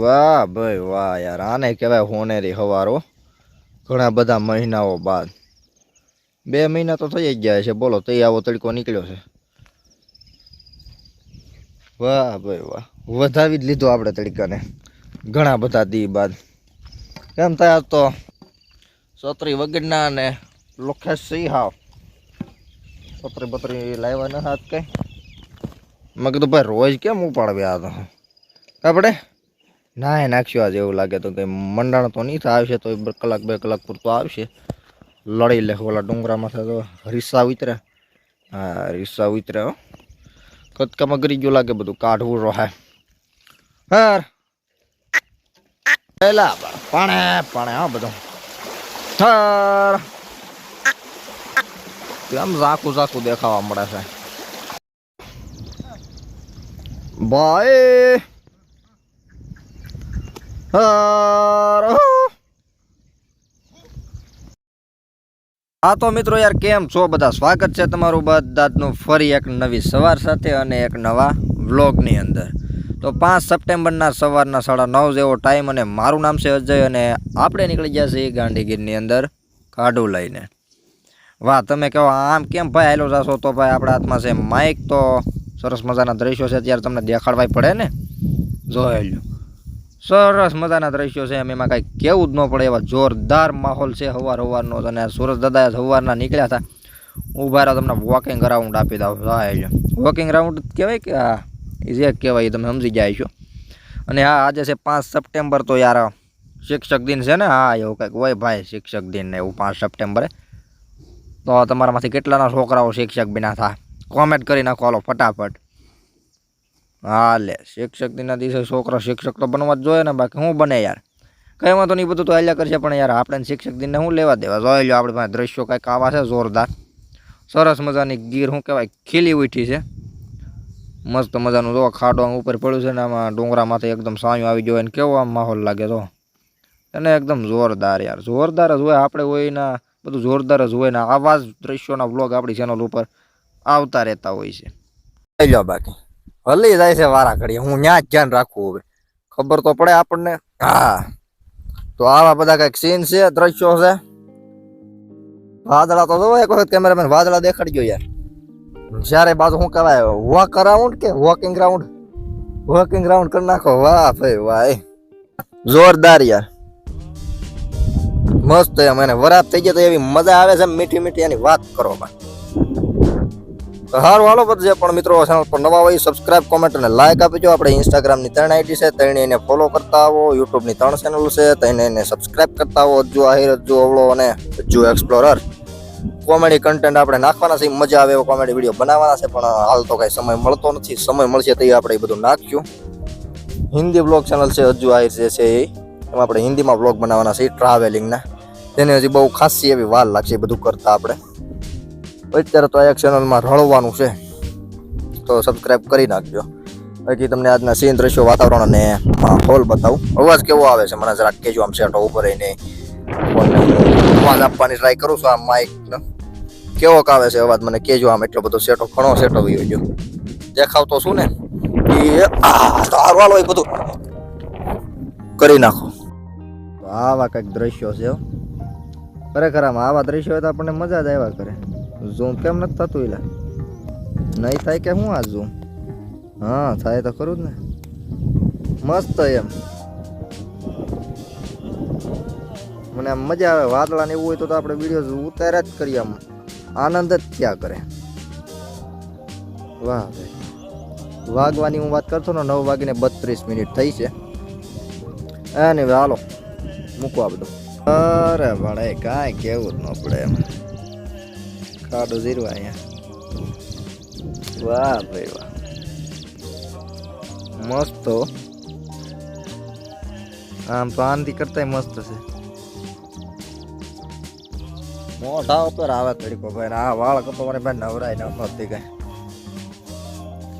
વાહ ભાઈ વાહ યાર, આને કહેવાય હોનેરી હવારો. ઘણા બધા મહિનાઓ બાદ. બે મહિના તો થઈ જ ગયા છે, બોલો તઈ આવો તડકો નીકળ્યો છે. વાહ ભાઈ વાહ, વધાવી જ લીધો આપણે તડકાને. ઘણા બધા દી બાદ. કેમ થયા તો? છત્રી વગરના અને લોખેશ સિંહ હાવ. છત્રી બત્રી લાવ્યા ન હાથ કઈ. મેં કીધું, ભાઈ રોજ કેમ ઉપાડવ્યા તો? આપણે ના નાખ્યું આજે એવું લાગે તો કંઈ મંડાણ તો નહીં થાય, આવશે તો કલાક બે કલાક પૂરતો આવશે. લડી લે ઓલા ડુંગરામાં તો રીસા ઉતરે. હા રીસા ઉતરે કદકામાં ગરી ગયું લાગે બધું, કાઢવું રોહે. હાર. પેલા પાણે પાણે હા બધું. હાર આમ ઝાકું ઝાકું દેખાવા મળે છે? ભાઈ. હા. તો મિત્રો યાર, કેમ છો? બધા સ્વાગત છે તમારું બધાનું ફરી એક નવી સવાર સાથે અને એક નવા વ્લોગની અંદર. તો પાંચ સપ્ટેમ્બરના સવારના સાડા નવ જેવો ટાઈમ અને મારું નામ છે અજય અને આપણે નીકળી ગયા છીએ ગાંધીગીરની અંદર કાઢું લઈને. વાહ, તમે કહો, આમ કેમ ભાઈ આવેલો જાશો? તો ભાઈ આપણા હાથમાં છે માઇક તો સરસ મજાના દ્રશ્યો છે. ત્યારે તમને દેખાડવાય પડે ને? જોઈ લો સરસ મજાના દ્રશ્યો છે. એમ એમાં કાંઈ કેવું જ ન પડે એવા જોરદાર માહોલ છે હવાર હવારનો અને સુરત દાદા સવારના નીકળ્યા હતા. ઊભા રહ્યા તમને વોકિંગ રાઉન્ડ આપી દઉં. સાહેબ વોકિંગ રાઉન્ડ કહેવાય કે હા જે કહેવાય તમે સમજી જાય છો અને હા આજે છે પાંચ સપ્ટેમ્બર તો યાર શિક્ષક દિન છે ને? હા, એવું કંઈક હોય ભાઈ, શિક્ષક દિન ને એવું પાંચ સપ્ટેમ્બરે. તો તમારામાંથી કેટલાના છોકરાઓ શિક્ષક બિના થાય કોમેન્ટ કરી નાખો, હાલો, ફટાફટ. હા, લે, શિક્ષક દિનના દિવસે છોકરા શિક્ષક તો બનવા જ જોઈએ ને, બાકી શું બને યાર. કંઈ વાંધો નહીં બધું તો હાલ્યા કરશે, પણ યાર આપણે શિક્ષક દિનને શું લેવા દેવા? જોઈ લો આપણે પાસે દ્રશ્યો કાંઈક આવા છે, જોરદાર. સરસ મજાની ગીર, શું કહેવાય, ખીલી ઉઠી છે. મસ્ત મજાનું જો, ખાડો ઉપર પડ્યું છે ને, આમાં ડુંગરામાંથી એકદમ સાયું આવી ગયો અને કેવો આમ માહોલ લાગે તો અને એકદમ જોરદાર યાર, જોરદાર જ હોય, આપણે હોય ને, બધું જોરદાર જ હોય ને, આવા જ દ્રશ્યોના વ્લોગ આપણી ચેનલ ઉપર આવતા રહેતા હોય છે. લો બાકી. હલી જાય છે વારા ઘડીએ. હું ત્યાં જ ધ્યાન રાખવું હવે. ખબર તો પડે આપણને. હા. તો આવા બધા કંઈક સીન છે, દ્રશ્યો છે. વાદળા તો જોવો એક વખત કેમેરામેન વાદળા દેખાડજો યાર. જ્યારે બાજુ શું કહેવાય? વોક અરાઉન્ડ કે વોકિંગ રાઉન્ડ વોકિંગ રાઉન્ડ કરી નાખો. વાહ ભાઈ, વાહ. એ. જોરદાર યાર. મસ્ત એમ. એને વરાપ થઈ જાય તો એવી મજા આવે છે મીઠી મીઠી એની વાત કરો બા તો વાળો બધું પણ મિત્રો ચેનલ પર નવા હોય સબસ્ક્રાઇબ કોમેન્ટ અને લાઈક આપજો આપણે ઇન્સ્ટાગ્રામની ત્રણ આઈડી છે ત્રણે એને ફોલો કરતા આવો. યુટ્યુબની ત્રણ ચેનલ છે, તેને એને સબસ્ક્રાઇબ કરતા આવો. અજ્જુ આહિર અજ્જુ અવળો અને અજ્જુ એક્સપ્લોરર કોમેડી કન્ટેન્ટ આપણે નાખવાના છે, મજા આવે એવો કોમેડી વીડિયો બનાવવાના છે, પણ હાલ તો કાંઈ સમય મળતો નથી. સમય મળશે તો આપણે એ બધું નાખ્યું હિન્દી બ્લોગ ચેનલ છે અજ્જુ આહિર જે છે એ, એમાં આપણે હિન્દીમાં બ્લોગ બનાવવાના છે ટ્રાવેલિંગના તેને હજી બહુ ખાસી એવી વાર લાગશે એ બધું કરતા આપણે. અત્યારે તો આ એક ચેનલમાં રળવાનું છે. તો સબસ્ક્રાઈબ કરી નાખજો. બાકી તમને આજના સીન દ્રશ્યો, વાતાવરણ અને હોલ બતાવું. અવાજ કેવો આવે છે? મને જરાક કેજો આમ સેટો ઉપર રહીને. અવાજ આપવાની ટ્રાય કરું છું આ માઇક કેવો આવે છે અવાજ? મને કેજો આમ એટલો બધો સેટો ઘણો સેટો વયો ગયો. દેખાવતો શું ને? એ, આ, તો હારું એ બધું. કરી નાખો. આવા કંઈક દ્રશ્યો છે. ખરેખર આમાં આવા દ્રશ્યો હોય તો આપણને મજા જ આવ્યા કરે. ઝૂમ કેમ નથી થતું એલા નહીં થાય કે શું આ ઝૂમ? હા, થાય તો ખરું જ ને. મસ્ત એમ. મને આમ મજા આવે વાદળા ને એવું હોય તો આપણે વીડિયો ઉતાર્યા જ કરીએ આમ. આનંદ જ થયા કરે? વાહ ભાઈ. વાગવાની હું વાત કરતો ને, નવ વાગીને બત્રીસ મિનિટ થઈ છે. અને હાલો મૂકવા બધું. અરે ભાડે કાંઈ કેવું જ ન પડે એમ. ખાડું જીરવા અહીંયા વાહ ભાઈ વાહ મસ્ત આમ તો આનથી કરતા મસ્ત છે મોઢા ઉપર આવે તરીકો ભાઈ આ વાળ કપો મને ભાઈ નવરાય ન નથી કઈ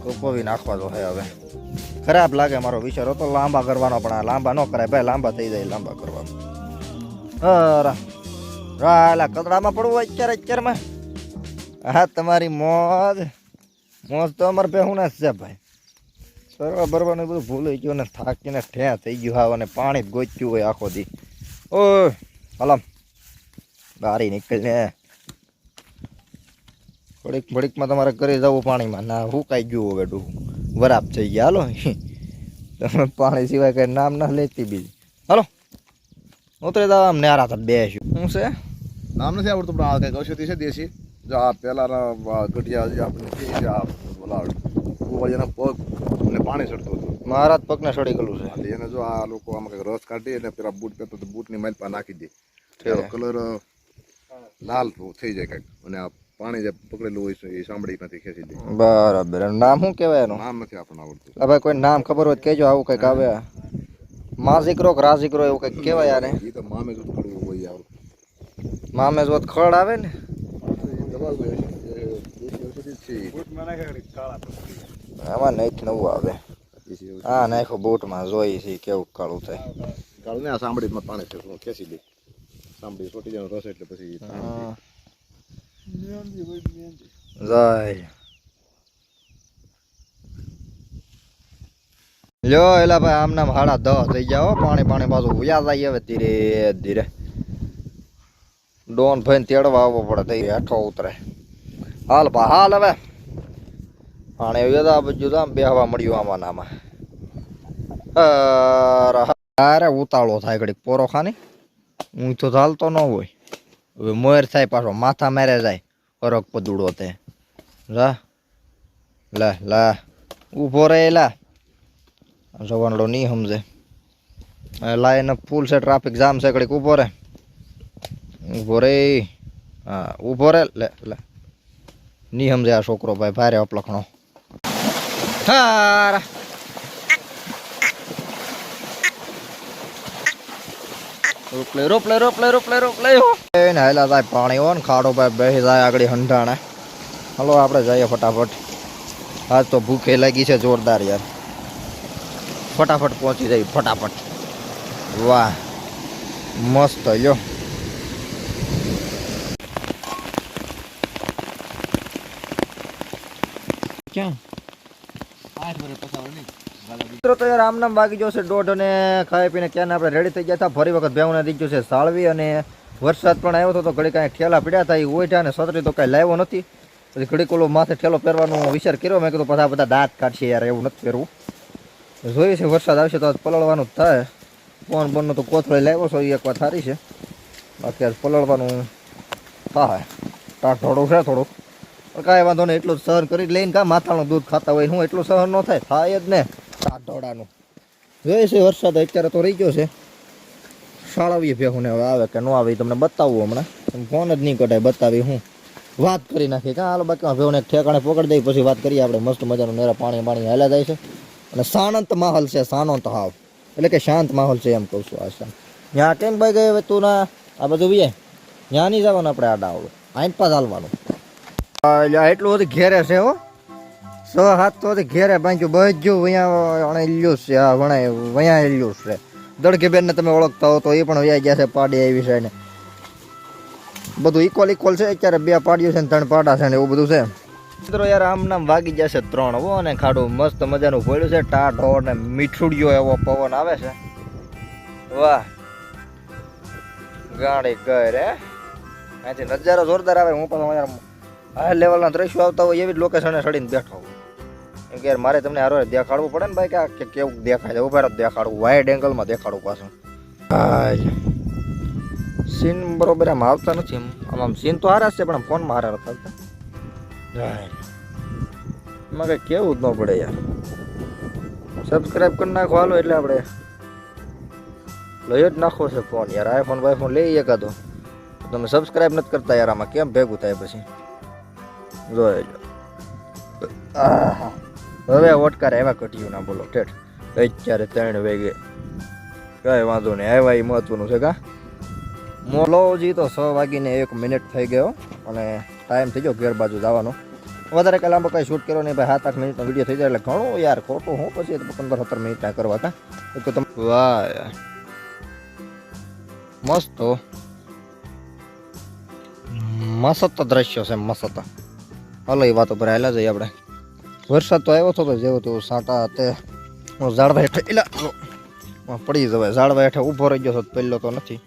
કપોવી નાખવા તો હવે ખરાબ લાગે મારો વિચાર હતો લાંબા કરવાનો પણ આ લાંબા ન કરાય ભાઈ લાંબા થઈ જાય લાંબા કરવાનો રા રાલા કદડામાં પડવું અત્યારે અત્યારમાં હા, તમારી મોજ. મોજ તો અમારે બેહું ના જ છે ભાઈ. સરવા ભરવાનું એ બધું ભૂલાઈ ગયું ને થાકીને ઠ્યા થઈ ગયું હાવ અને પાણી જ ગોચ્યું હોય આખો દી. ઓ હલમ. બારી નીકળીને થોડીક ભડીકમાં તમારે કરી જવું પાણીમાં. ના હુકાઈ ગયું હવે ડૂ. વરાપ થઈ ગયા, હાલો. તમે પાણી સિવાય કંઈ નામ ના લેતી બીજી. હાલો. ઉતરે જાવ આમ ન્યારા તો બેસ્યું. શું છે? નામ નથી આવડતું, પણ આ કંઈક ઔષધિ છે દેશી. જો આ પહેલાના ગઢિયા જે આપણે કહીએ છીએ આ ઓલા કુંવળિયાના પગ અને પાણી ચડતું હતું. મારા જ પગને સડી ગયેલું છે. એને જો આ લોકો આમાં કંઈક રસ કાઢી અને પેલા બૂટ પહેરતો તો બૂટની માઇલ પર નાખી દે. એનો કલર લાલ થઈ જાય કંઈક. અને આ પાણી જે પકડેલું હોય છે એ સાંભળીમાંથી ખેંચી દે. બરાબર. નામ શું કહેવાય એનું? નામ નથી આપણને આવડતું. હવે કોઈ નામ ખબર હોય કહેજો આવું કંઈક આવે. માઝિકરો કે રાઝિકરો એવું કંઈક કહેવાય યાર એ તો મામે જોત કરવું હોય આવડતું મામે જોત ખડ આવે ને? આમાં નહીં નવું આવે. હા નાખો બૂટમાં જોઈ છે કેવું કાળું થાય. કાળ ને આ સાંભળીમાં પાણી છે હું ખેંચી દે સાંભળી સોટી જાય રસ એટલે પછી. જાય. લ્યો એલા ભાઈ આમ નામ હાડા દહ થઈ જાઓ પાણી પાણી પાછું વ્યા જાય હવે ધીરે ધીરે. ડોન ભાઈ તેડવા આવવો પડે થઈ હેઠો ઉતરે. હાલ ભા હાલ હવે. પાણી આવ્યું તો આ બાજુ તો આમ બેહવા મળ્યું આમાં આમાં. અરે ઉતાળો થાય ઘડીક પોરો ખાની હું તો ચાલતો ન હોય. હવે મોર થાય પાછો, માથા મેરે જાય. અરગ પદુડો તે. લા લે, લા. ઊભો રહે લા. જવાનડો નહીં સમજે. લાઈન ફૂલ છે, ટ્રાફિક જામ છે, ઘડીક ઊભો રહે ઊભો રે. હા ઊભો રે. લે લે. નહીં સમજે આ છોકરો ભાઈ, ભારે અપલખણો. હારા રોપલે રોપલે રોપલે રોપલે રોપલે. એને થાય પાણી હોય ને, ખાડો ભાઈ બેસી જાય આગળ હંધાણે. હલો, આપણે જઈએ ફટાફટ. આજ તો ભૂખે લાગી છે જોરદાર યાર. ફટાફટ પહોંચી જાય ફટાફટ. વાહ. મસ્ત, લ્યો. ક્યાં? મિત્રો, તો આમ નામ વાગી જશે દોઢ અને ખાઈ પીને ક્યાં આપણે રેડી થઈ ગયા હતા. ફરી વખત બેવને દીધું છે સાળવી અને વરસાદ પણ આવ્યો હતો, તો ઘડી કાંઈ ઠેલા પીડ્યા હતા એ ઓઈઠા અને સતરી તો કાંઈ લાવ્યો નથી. પછી ઘડી કોલો માથે ઠેલો પહેરવાનો વિચાર કર્યો, મેં કીધું બધા બધા દાંત કાઢશે યાર, એવું નથી પહેરવું જોઈએ છે, વરસાદ આવશે તો પલળવાનું થાય. ફોન બોનનો તો કોથળે લાવ્યો છો એ એક વાત સારી છે. બાકી આજ પલળવાનું ટાટ થોડું છે પણ કાંઈ વાંધો નહીં, એટલું સહન કરી લઈને કાં માથાનું દૂધ ખાતા હોય, હું એટલું સહન ન થાય. થાય જ ને. ઢોળાનું જોઈએ છે વરસાદ અત્યારે તો રહી ગયો છે. શાળાવીએ ભેહું હવે આવે કે ન આવે તમને બતાવવું હમણાં. ફોન જ નહીં કઢાય, બતાવી હું. વાત કરી નાખી કાં હાલ બાકી ભેહુને ઠેકાણે પકડી દઈ પછી વાત કરીએ આપણે. મસ્ત મજાનું નેરા પાણી પાણી હાલ્યા જાય છે. અને શાંત માહોલ છે શાંત હાવ. એટલે કે શાંત માહોલ છે એમ કહું છું આ શાંત ત્યાં કેમ ભાઈ હવે તું ના? આ બધું બી ત્યાં નહીં જવાનું આપણે આડા આવડું. આઈન પાસ હાલવાનું. એટલે એટલું બધું ઘેરે છે હો. સો હાથ તો ઘેરે બાંધ્યું. બધું અહીંયા અણેલ્યું છે. હા વણાય વયા એલ્યું છે. દડકે બેનને તમે ઓળખતા હો તો એ પણ વયા ગયા છે, પાડી આવી છે ને બધું ઇક્વલ ઇક્વલ છે. અત્યારે બે પાડ્યું છે ને ત્રણ પાડા છે ને એવું બધું છે. મિત્રો યાર આમ નામ વાગી જશે ત્રણ હો અને ખાડું મસ્ત મજાનું પડ્યું છે. ટાઢો ને મીઠુડિયો એવો પવન આવે છે. વાહ. ગાડી ગઈ રે અહીંથી નજારો જોરદાર આવે. હું પણ યાર હાઈ લેવલના દ્રશ્યો આવતા હોય એવી જ લોકેશને ચડીને બેઠો હોય. કેમ કે યાર મારે તમને હારો દેખાડવું પડે ને ભાઈ કે આ કેવું દેખાય છે? ઊભા દેખાડવું. વાઇડ એંગલમાં દેખાડવું પાછું. સીન બરોબર આમ આવતા નથી એમ. આમ આમ સીન તો હારા છે પણ આમ ફોનમાં હારા આવતા. એમાં કંઈ કેવું જ ન પડે યાર. સબસ્ક્રાઈબ કરી નાખો હાલો એટલે આપણે લઈ જ નાખો છે ફોન યાર આઈફોન બાઈફોન લઈ એકાદો તમે સબસ્ક્રાઈબ નથી કરતા યાર આમાં કેમ ભેગું થાય પછી? જોઈ હવે ઓટકાર આવ્યા કટ્યું ના બોલો, ઠેઠ. અત્યારે ત્રણ વાગે. કઈ વાંધો નહીં, આવ્યા એ મહત્વનું છે કા? મોલોજી તો છ વાગીને એક મિનિટ થઈ ગયો, અને ટાઈમ થઈ ગયો ઘેર બાજુ જવાનો. વધારે કાંઈ લાંબો કાંઈ શૂટ કર્યો નહીં, ભાઈ સાત આઠ મિનિટનો વીડિયો થઈ જાય એટલે ઘણું યાર ખોટું. હું પછી પંદર સત્તર મિનિટના કરવા હતા એક તો તમે વાહ યાર. મસ્ત મસ્ત દ્રશ્યો છે, મસ્ત. હાલો, એ વાતો પર હાલ્યા જઈએ આપણે. વરસાદ તો આવ્યો હતો જેવો તેવો સાટા તે ઝાડવા હેઠે એલા પડી જવાય. ઝાડવા હેઠે ઊભો રહી ગયો પહેલો તો નથી.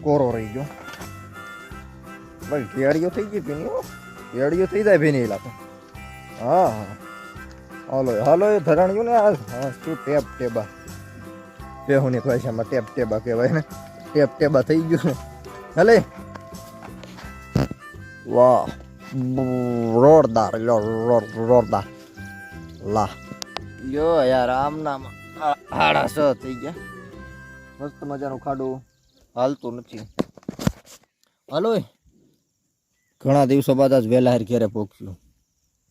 કોરો રહી ગયો. ભાઈ કેળીઓ થઈ ગઈ ભીની કેળીઓ થઈ જાય ભીની તો. હા હા. હાલો હાલો, એ ધરાણ્યું ને આ, હા, શું ટેપ ટેબા. પેહુની ભાષામાં ટેપ ટેબા કહેવાય ને. ટેપ ટેબા થઈ ગયું ને. હલે. વાહ. રોડદાર રોડદાર. લા. યો યાર આમ નામ હાડા સ થઈ ગયા. મસ્ત મજાનું ખાડું. હાલતું નથી. હાલો ઘણા દિવસો બાદ આજ વહેલા હેર ઘેરે પહોંચ્યું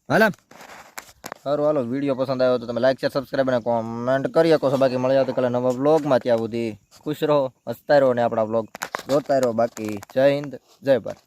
હાલા. સારું હાલો. વીડિયો પસંદ આવ્યો તો તમે લાઈક શેર સબસ્ક્રાઈબ અને કોમેન્ટ કરી શકો છો. બાકી મળી આવતીકાલે નવા બ્લોગમાં ત્યાં સુધી ખુશ રહો હસતા રહો ને આપણા બ્લોગ જોતા રહો બાકી. જય હિન્દ જય ભારત.